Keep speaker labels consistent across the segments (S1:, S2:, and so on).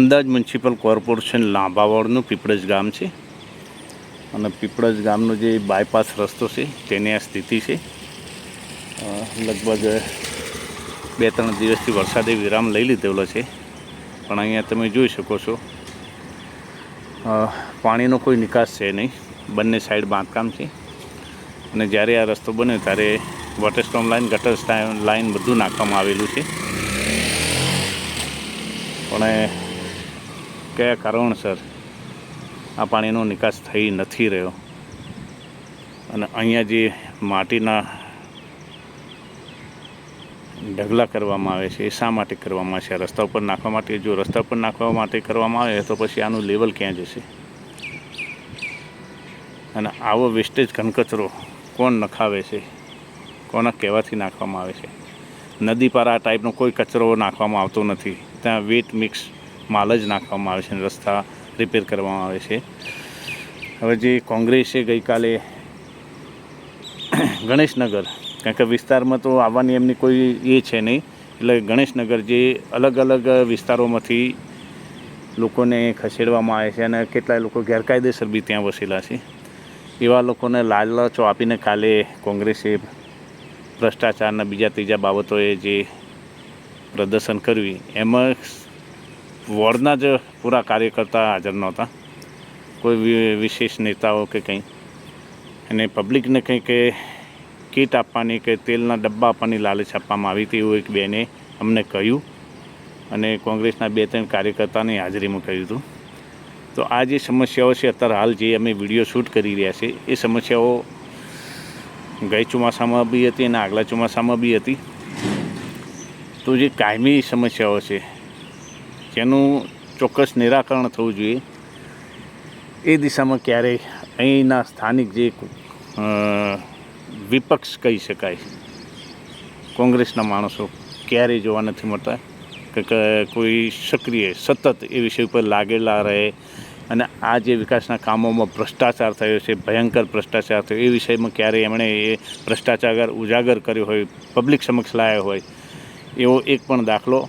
S1: Ahmedabad municipal corporation લાંબાવાડનું પીપળજ ગામ છે. અને પીપળજ ગામનો જે બાયપાસ રસ્તો છે, તેની આ સ્થિતિ છે. લગભગ બે ત્રણ દિવસથી વરસાદે વિરામ લઈ લીધેલો છે. પણ અહીંયા તમે જોઈ શકો છો પાણીનો કોઈ નિકાસ છે નહીં. બંને સાઈડ બાંધકામ છે. અને જ્યારે આ રસ્તો બન્યો ત્યારે વોટર સ્ટોમ લાઇન ગટર લાઇન બધું નાખવામાં આવેલું છે. પણ કયા કારણસર આ પાણીનો નિકાસ થઈ નથી રહ્યો? અને અહીંયા જે માટીના ઢગલા કરવામાં આવે છે, એ શા માટે કરવામાં છે? રસ્તા ઉપર નાખવા માટે? જો રસ્તા ઉપર નાખવા માટે કરવામાં આવે, તો પછી આનું લેવલ ક્યાં જશે? અને આવો વેસ્ટેજ ઘનકચરો કોણ નખાવે છે? કોના કહેવાથી નાખવામાં આવે છે? નદી પર આ ટાઈપનો કોઈ કચરો નાખવામાં આવતો નથી. ત્યાં વેટ મિક્સ માલ જ નાખવામાં આવે છે અને રસ્તા રિપેર કરવામાં આવે છે. હવે જે કોંગ્રેસે ગઈકાલે ગણેશનગર, કારણ કે વિસ્તારમાં તો આવવાની એમની કોઈ એ છે નહીં. એટલે ગણેશનગર જે અલગ અલગ વિસ્તારોમાંથી લોકોને ખસેડવામાં આવે છે અને કેટલાય લોકો ગેરકાયદેસર બી ત્યાં વસેલા છે. એવા લોકોને લાલચો આપીને કાલે કોંગ્રેસે ભ્રષ્ટાચારના બીજા ત્રીજા બાબતોએ જે પ્રદર્શન કર્યું, એમાં વોર્ડના જ પૂરા કાર્યકર્તા હાજર નહોતા. કોઈ વિશેષ નેતાઓ કે કંઈ. અને પબ્લિકને કંઈ કે કીટ આપવાની કે તેલના ડબ્બા આપવાની લાલચ આપવામાં આવી હતી એવું એક બેને અમને કહ્યું. અને કોંગ્રેસના બે ત્રણ કાર્યકર્તાની હાજરીમાં કહ્યું હતું. તો આ જે સમસ્યાઓ છે, અત્યારે હાલ જે અમે વીડિયો શૂટ કરી રહ્યા છે, એ સમસ્યાઓ ગઈ ચોમાસામાં બી હતી અને આગલા ચોમાસામાં બી હતી. તો જે કાયમી સમસ્યાઓ છે જેનું ચોક્કસ નિરાકરણ થવું જોઈએ. એ દિશામાં ક્યારેય અહીંના સ્થાનિક જે વિપક્ષ કહી શકાય, કોંગ્રેસના માણસો ક્યારેય જોવા નથી મળતા. કે કોઈ સક્રિય, સતત એ વિષય ઉપર લાગેલા રહે અને આ જે વિકાસના કામોમાં ભ્રષ્ટાચાર થયો છે, ભયંકર ભ્રષ્ટાચાર થયો, એ વિષયમાં ક્યારેય એમણે એ ભ્રષ્ટાચાર ઉજાગર કર્યો હોય, પબ્લિક સમક્ષ લાવ્યો હોય, એવો એક પણ દાખલો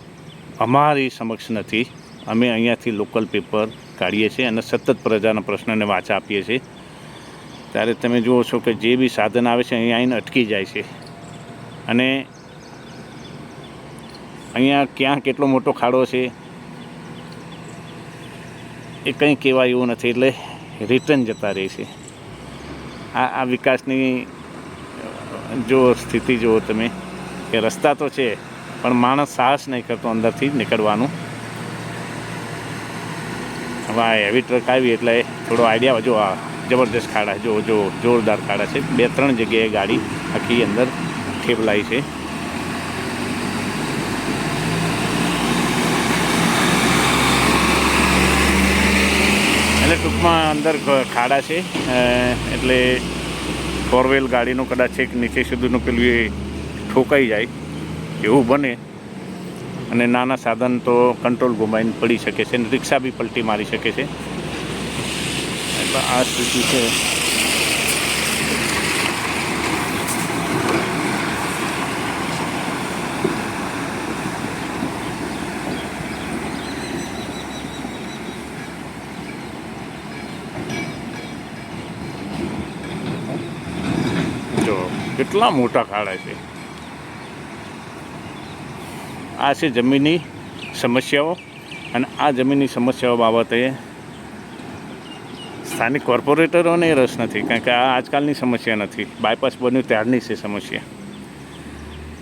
S1: અમારી સમક્ષ નથી અમે અહીંયાથી લોકલ પેપર કાઢીએ છીએ અને સતત પ્રજાના પ્રશ્નને વાચા આપીએ છીએ. ત્યારે તમે જુઓ છો કે જે બી સાધન આવે છે અહીંયા આવીને અટકી જાય છે. અને અહીંયા ક્યાં કેટલો મોટો ખાડો છે એ કંઈ કહેવાય એવું નથી, એટલે રિટર્ન જતા રહે છે. આ આ વિકાસની જો સ્થિતિ જુઓ તમે, કે રસ્તા તો છે પણ માણસ સાહસ નહીં કરતો અંદરથી નીકળવાનું. હવે આ હેવી ટ્રક આવી એટલે થોડો આઈડિયા જો આ જબરદસ્ત ખાડા જો જો જોરદાર ખાડા છે. બે, ત્રણ જગ્યાએ ગાડી આખી અંદર ઠેપલાઈ છે. એટલે ટૂંકમાં અંદર ખાડા છે. એટલે ફોરવેલ ગાડીનું કદાચ એક નીચે સુધીનું પેલું એ ઠોકાઈ જાય. એવું બને. અને નાના સાધન તો કંટ્રોલ ગુમાવીને પડી શકે છે અને રિક્ષા બી પલટી મારી શકે છે. એટલે આ સ્થિતિ છે. જો, કેટલા મોટા ખાડા છે. આ છે જમીનની સમસ્યાઓ અને આ જમીનની સમસ્યાઓ બાબતે સ્થાનિક કોર્પોરેટરોને રસ નથી, કારણ કે આ આજકાલની સમસ્યા નથી. બાયપાસ બન્યું ત્યારની છે સમસ્યા.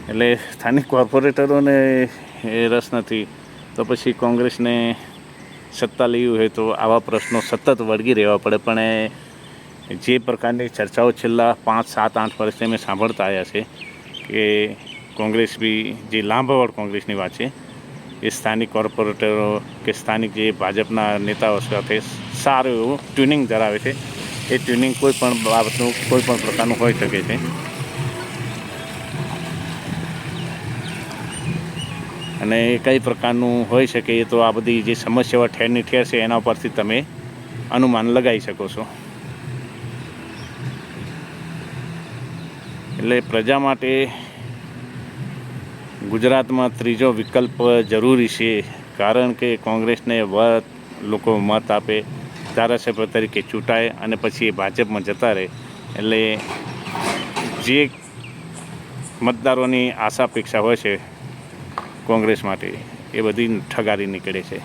S1: એટલે સ્થાનિક કોર્પોરેટરોને એ રસ નથી. તો પછી કોંગ્રેસને સત્તા લેવી હોય તો આવા પ્રશ્નો સતત વળગી રહેવા પડે, પણ જે પ્રકારની ચર્ચાઓ છેલ્લા પાંચ, સાત, આઠ વર્ષથી અમે સાંભળતા આવ્યા છે કે કોંગ્રેસ બી જે લાંબાવાળ કોંગ્રેસની વાત છે, એ સ્થાનિક કોર્પોરેટરો કે સ્થાનિક જે ભાજપના નેતાઓ સાથે સારું એવું ટ્યુનિંગ ધરાવે છે. એ ટ્યુનિંગ કોઈ પણ બાબતનું, કોઈ પણ પ્રકારનું હોઈ શકે છે. અને એ કઈ પ્રકારનું હોઈ શકે એ તો આ બધી જે સમસ્યાઓ ઠેરની ઠેર છે, એના પરથી તમે અનુમાન લગાવી શકો છો. એટલે પ્રજા માટે ગુજરાતમાં ત્રીજો વિકલ્પ જરૂરી છે, કારણ કે કોંગ્રેસને વ લોકો મત આપે, ધારાસભ્ય તરીકે ચૂંટાય અને પછી એ ભાજપમાં જતા રહે. એટલે જે મતદારોની આશા અપેક્ષા હોય છે કોંગ્રેસ માટે, એ બધી ઠગારી નીકળે છે.